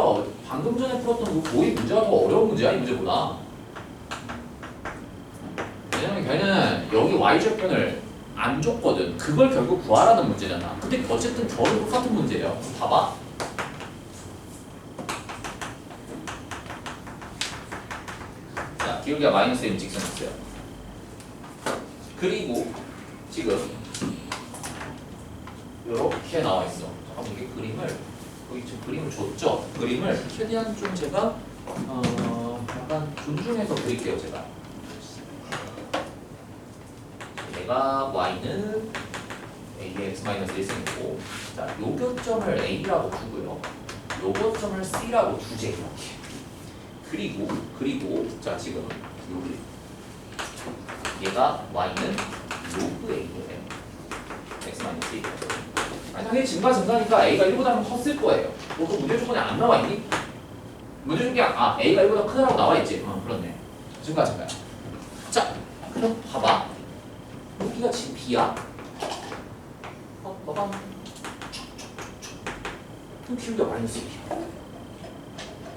오히려 방금 전에 풀었던 그 고의 문제가 더 어려운 문제야 이 문제보다. 왜냐면 걔는 여기 y절편을 안 줬거든. 그걸 결국 구하라는 문제잖아. 근데 어쨌든 결국 똑같은 문제예요. 봐봐. 자 기울기가 마이너스 m 직선이었어요. 그리고 지금 이렇게 나와 있어. 잠깐만 이게 그림을 여기 지금 그림을 줬죠? 그림을 최대한 좀 제가 어 약간 존중해서 그릴게요 제가. 내가 y는 ax 마이너스 1승이고 자 요교점을 a라고 두고요. 요거점을 c라고 두제 이렇게. 그리고 그리고 자 지금 여기 얘가 y는 로그 a예요 x 마이너스 1 아니 당연히 증가 증가니까 a가 1보다 는 컸을 거예요. 뭐 그 문제 조건에 안 나와 있니? 문제 중에 아 a가 1보다 크다라고 나와 있지. 어 그렇네. 증가 증가야. 자 그럼 봐봐. 여기가 지금 b야? 어 봐봐. 그럼 기울기가 마이너스 1이야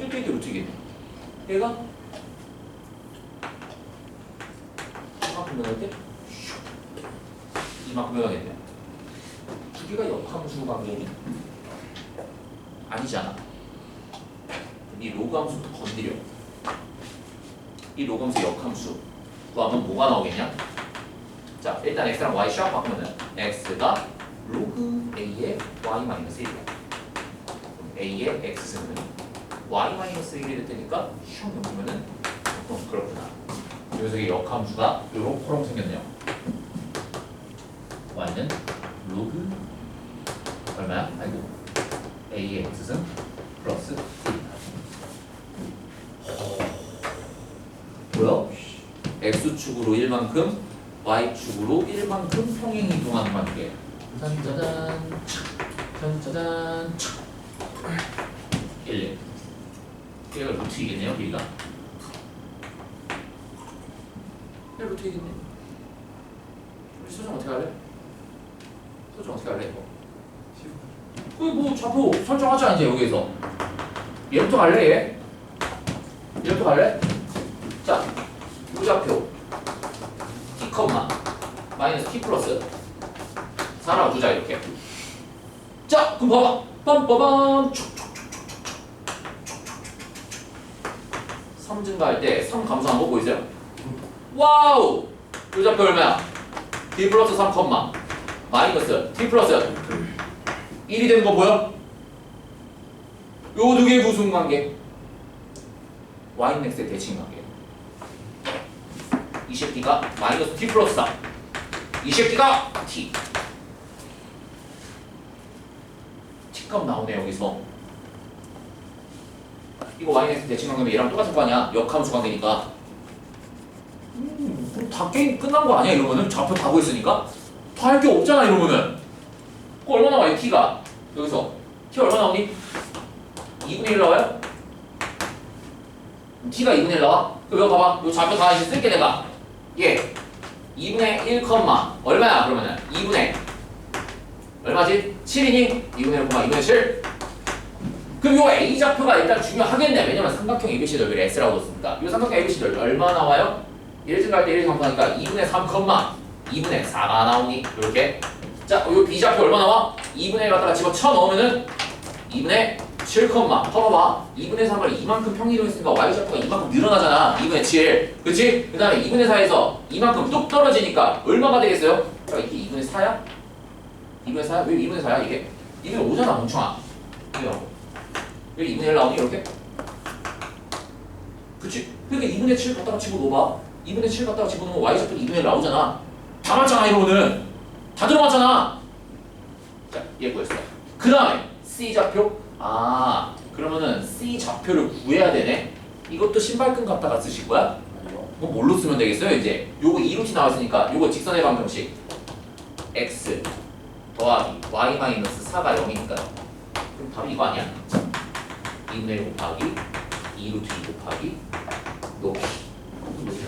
1 빼기 루트겠네 얘가? 이만큼 때 이만큼 변하겠네 두 개가 역함수 관계니 아니잖아. 이 로그 함수부터 건드려. 이 로그 함수 역함수. 구하면 뭐가 나오겠냐? 자 일단 x랑 y 샵 바꾸면은 x가 로그 a의 y 마이너스 1이야. 그럼 a의 x는 y 마이너스 1이 될 테니까 슉 넣으면은 어, 그렇구나. 여기서 이 역함수가 요렇게로 생겼네요. y는 로그 얼마야? 아이고 a의 x승 플러스 1 뭐야? x축으로 1만큼 y축으로 1만큼 평행 이동하는 관계 짠짜잔 짠짜잔 1 얘가 루트 이겠네요 길이가 얘 루트 이겠네 우리 수정 어떻게 할래? 수정 어떻게 할래 이거? 그뭐 좌표 설정하자 이제 여기에서 얘부터 갈래 얘? 얘부터 갈래? 자 우좌표 t 컴마 마이너스 t 플러스 4라고 두자 이렇게 자 그럼 봐봐 빰빠밤 3 증가할 때3 감소한 거 보이세요? 와우 우좌표 얼마야? t 플러스 3 컴마 마이너스 t 플러스 1이 되는 거 보여? 요 두 개의 무슨 관계? y는 x의 대칭 관계 이 새끼가 마이너스 t 플러스 4. 이 새끼가 t. t값 나오네 여기서. 이거 x 대칭 관계면 얘랑 똑같은 거 아니야? 역함수 관계니까. 음, 다 게임 끝난 거 아니야 이러면은 좌표 다 보였으니까 다 할 게 없잖아 이러면은. T가 여기서 t 얼마 나오니? 2분의 1 나와요? t가 2분의 1 나와? 그럼 여기 봐봐. 요 좌표 다 이제 쓸게 내가. 예. 2분의 1 컴마 얼마야 그러면은 2분의 얼마지? 7이니? 2분의 1 컴마 2분의 7 그럼 요 A 좌표가 일단 중요하겠네 왜냐면 삼각형 ABC 넓이를 S라고 뒀으니까 이 삼각형 ABC 넓이 얼마 나와요? 1 증가할 때1 감소하니까 2분의 3 컴마 2분의 4가 나오니 이렇게 자, 요 B 좌표 얼마 나와? 2분의 1 갖다가 집어 쳐 넣으면은 2분의 7 컴마 봐봐봐 2분의 3을 이만큼 평이동 했으니까 y좌표가 이만큼 늘어나잖아 2분의 7 그치? 그 다음에 2분의 4에서 이만큼 뚝 떨어지니까 얼마가 되겠어요? 자, 이게 2분의 4야? 2분의 4야? 왜 2분의 4야 이게? 2분의 5잖아 멍청아 이거 왜 2분의 1 나오니 이렇게? 그치? 그러니까 2분의 7 갖다가 집어넣어봐 2분의 7 갖다가 집어넣으면 y좌표 2분의 1 나오잖아 다 맞잖아 이거는 다 들어맞잖아 자, 얘 구했어 그 다음에 C좌표 아 그러면은 C 좌표를 구해야 되네. 이것도 신발끈 갖다가 쓰실 거야? 그거 뭘로 쓰면 되겠어요? 이제 요거 2루트 나왔으니까 요거 직선의 방정식 x 더하기 y 마이너스 4가 0이니까 그럼 답이 이거 아니야? 2분의 1 곱하기 2루트 2 곱하기 높이 높이는 요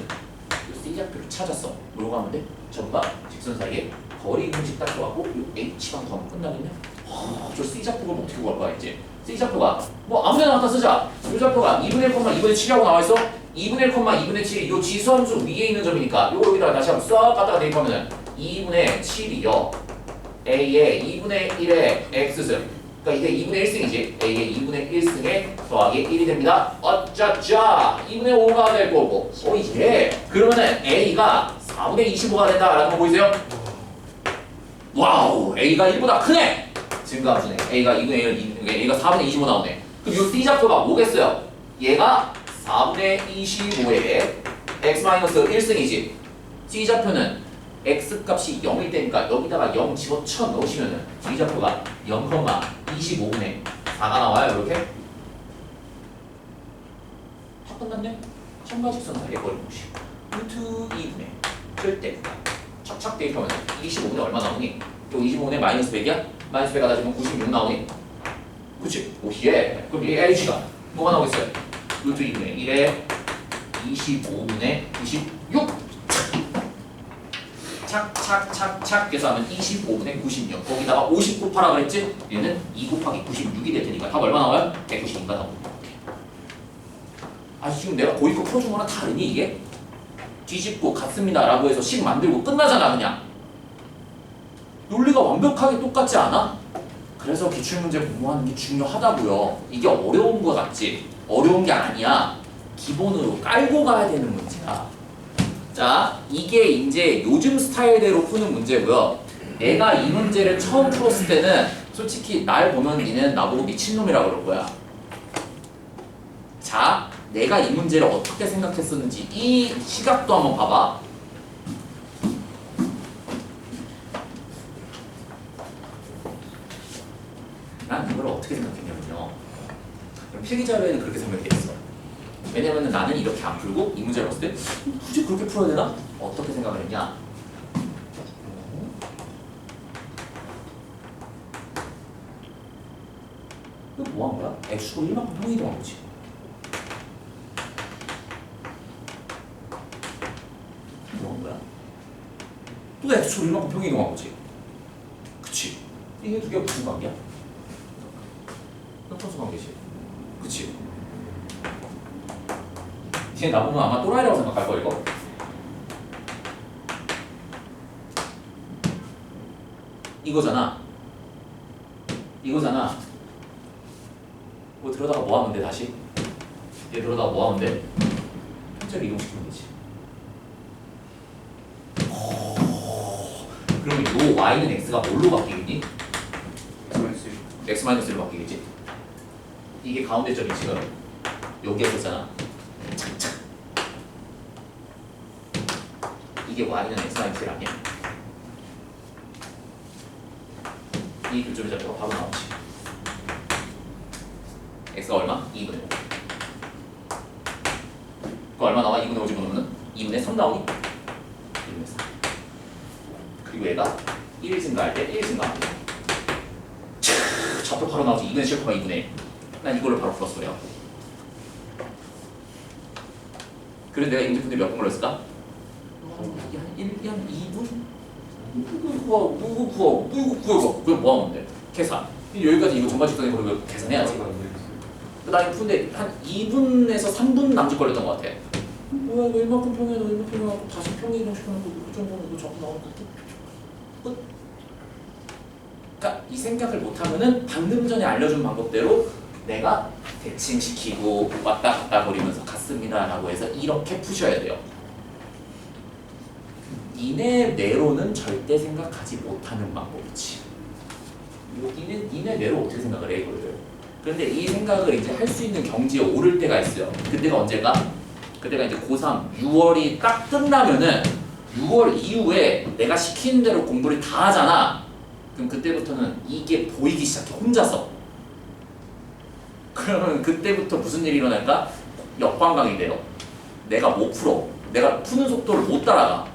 C C좌표를 찾았어. 뭐라고 하면 돼? 점과 직선 사이에 거리 공식 딱 좋아하고 요 H만 더하면 끝나겠네. 아, 저 C좌표가 어떻게 구할 거야 이제? C좌표가 뭐 아무데나 갖다 쓰자. 요 좌표가 2분의 1, 2분의 7이라고 나와 있어. 2분의 1, 2분의 7이 요 지수함수 위에 있는 점이니까 요거 여기다가 다시 한번 싹 갖다가 대입하면은 2분의 7이요. A의 2분의 1의 X승. 그러니까 이게 2분의 1승이지. A의 2분의 1승에 더하기 1이 됩니다. 어쩌자. 2분의 5가 될 거고. 오 예. 그러면은 A가 4분의 25가 된다라는 거 보이세요? 와우. A가 1보다 크네. 증가함수네. A가 2분의 1, A가 4분의 25 나오네. 그럼 이 C좌표가 뭐겠어요? 얘가 4분의 25의 x-1승이지. C좌표는 x 값이 0일 때니까 여기다가 0 집어쳐 넣으시면은 C좌표가 0,25분의 4가 나와요. 이렇게. 다 끝났네. 사이의 거리 공식. 루트 2분의 절대값. 착착 대입하면 25분의 얼마 나오니? 또 25분의 마이너스 100이야? 마이너스 100 하다 지금 96 나오니? 그치? 오예. 그럼 이 H가 뭐가 나오겠어요? 루트 2분의 1에 25분의 96. 착착착착 해서 하면 25분의 96. 거기다가 50 곱하라 그랬지? 얘는 2 곱하기 96이 될 테니까 답 얼마 나와요? 190인가 나옵니다. 아 지금 내가 고이코 풀어준 거랑 다르니 이게? 뒤집고 같습니다 라고 해서 식 만들고 끝나잖아 그냥. 논리가 완벽하게 똑같지 않아? 그래서 기출문제 공부하는 게 중요하다고요. 이게 어려운 거 같지? 어려운 게 아니야. 기본으로 깔고 가야 되는 문제야. 자, 이게 이제 요즘 스타일대로 푸는 문제고요. 내가 이 문제를 처음 풀었을 때는 솔직히 날 보면 니는 나보고 미친놈이라 그럴 거야. 자, 내가 이 문제를 어떻게 생각했었는지 이 시각도 한번 봐봐. 난 이걸 어떻게 생각했냐면요. 필기 자료에는 그렇게 있어. 왜냐면 나는 이렇게 안 풀고 이 문제를 봤을 때 굳이 그렇게 풀어야 되나? 어떻게 생각을 했냐? 이거 뭐 한 거야? x축으로 1만큼 평이동한 거지. 뭐한 거야? 또 x축으로 1만큼 평이동한 거지. 그치? 이게 두 개가 무슨 관계야? 협소수 관계지. 그치? 쟤 나보면 아마 또라이라고 생각할 거 이거. 이거잖아. 이거잖아. 뭐 들어다가 뭐 하면 돼 다시? 얘 들어다가 뭐 하면 돼? 편차를 이동시키면 되지. 오, 그러면 요 y는 x가 뭘로 바뀌겠니? x 마이너스로 바뀌겠지. 이게 가운데 점이 지금 여기였었잖아. 착착. 이게 y는 x 마이너스 아니야? 이 교점의 좌표가 바로 나오지. x가 얼마? 2분의 5. 그 얼마 나와? 2분의 5 집어넣으면 2분의 3 나오니? 2분의 3. 그리고 얘가 1 증가할 때 1 증가합니다. 차, 좌표 바로 나오지. 2분의 7, 2분의 1. 난 이걸로 바로 풀었어요. 그래서 내가 임시 분대 몇분 걸렸을까? 한 1, 한 2분? 누구 구하고 누구 구하고 누구 구하고 그럼 뭐 하면 돼? 계산. 여기까지 이거 전반 직선에 걸고 계산해야지. 그 다음에 푸는데 한 2분에서 3분 남짓 걸렸던 것 같아. 뭐야 이거 이만큼 너 이만큼 평에 다시 평에 이동시켜놓고 그 정도는 그 정도 나오는 끝. 그러니까 이 생각을 못하면은 방금 전에 알려준 방법대로 내가 대칭시키고 왔다 갔다 거리면서 갔습니다 라고 해서 이렇게 푸셔야 돼요 니네 뇌로는 절대 생각하지 못하는 방법이지. 이거 니네 뇌로 어떻게 생각을 해 이거를? 그런데 이 생각을 이제 할 수 있는 경지에 오를 때가 있어요. 그때가 언제가? 그때가 이제 고3 6월이 딱 끝나면은 6월 이후에 내가 시키는 대로 공부를 다 하잖아. 그럼 그때부터는 이게 보이기 시작해 혼자서. 그러면 그때부터 무슨 일이 일어날까? 역방광이 돼요. 내가 못 풀어. 내가 푸는 속도를 못 따라가.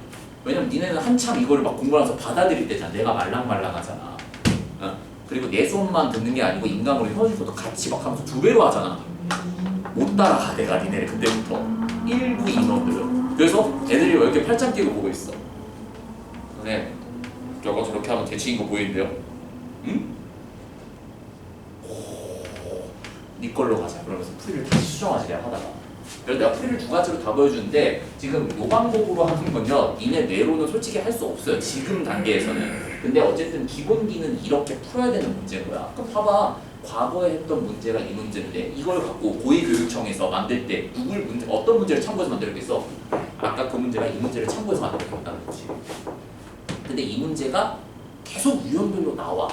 왜냐면 니네는 한참 이걸 막 공부하면서 받아들일 때잖아. 내가 말랑말랑하잖아. 어? 그리고 내 손만 듣는 게 아니고 인간으로 현실도 같이 막 하면서 두 배로 하잖아. 못 따라가 내가 니네를 그때부터 일부 인원들은. 그래서 애들이 왜 이렇게 팔짱 끼고 보고 있어? 네. 저거 저렇게 하면 대치인 거 보이는데요? 응? 네 걸로 가자. 그러면서 풀이를 다시 수정하시려 하다가. 풀이를 두 가지로 다 보여주는데 지금 요 방법으로 하는 건요. 니네 뇌로는 솔직히 할 수 없어요. 지금 단계에서는. 근데 어쨌든 기본기는 이렇게 풀어야 되는 문제인 거야. 그럼 봐봐. 과거에 했던 문제가 이 문제인데 이걸 갖고 고위교육청에서 만들 때 누굴 문제 어떤 문제를 참고해서 만들었겠어? 아까 그 문제가 이 문제를 참고해서 만들었다는 거지. 근데 이 문제가 계속 유형별로 나와.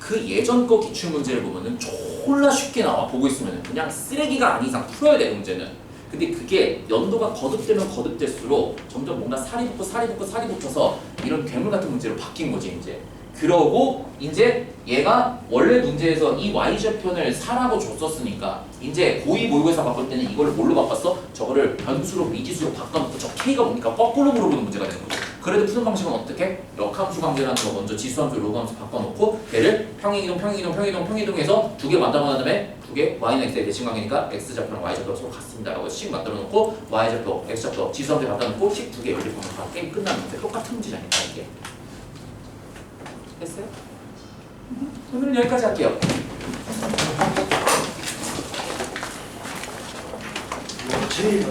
그 예전 거 기출 문제를 보면은 졸라 쉽게 나와 보고 있으면 그냥 쓰레기가 아닌 이상 풀어야 돼 문제는 근데 그게 연도가 거듭되면 거듭될수록 점점 뭔가 살이 붙고 살이 붙고 살이 붙어서 이런 괴물 같은 문제로 바뀐 거지 이제 그러고 이제 얘가 원래 문제에서 이 y좌편을 4라고 줬었으니까 이제 고2 모의고사 바꿀 때는 이걸 뭘로 바꿨어? 저거를 변수로 미지수로 바꿔놓고 저 k가 뭡니까? 거꾸로 물어보는 문제가 되는 거죠 그래도 푸는 방식은 어떻게? 역함수 관계라는 거 먼저 지수함수, 로그함수 바꿔놓고 걔를 평행이동, 평행이동, 평행이동, 평행이동해서 두 개 만들어 놓은 다음에 두 개 y는 x의 대칭 관계니까 x좌표랑 y좌표가 서로 같습니다 라고 식 만들어 놓고 y좌표, x좌표, 지수함수 갖다 놓고 식 두개 연립하면 다 게임 끝나는 문제 똑같은 문제잖아요 이게 됐어요? 오늘은 여기까지 할게요 제일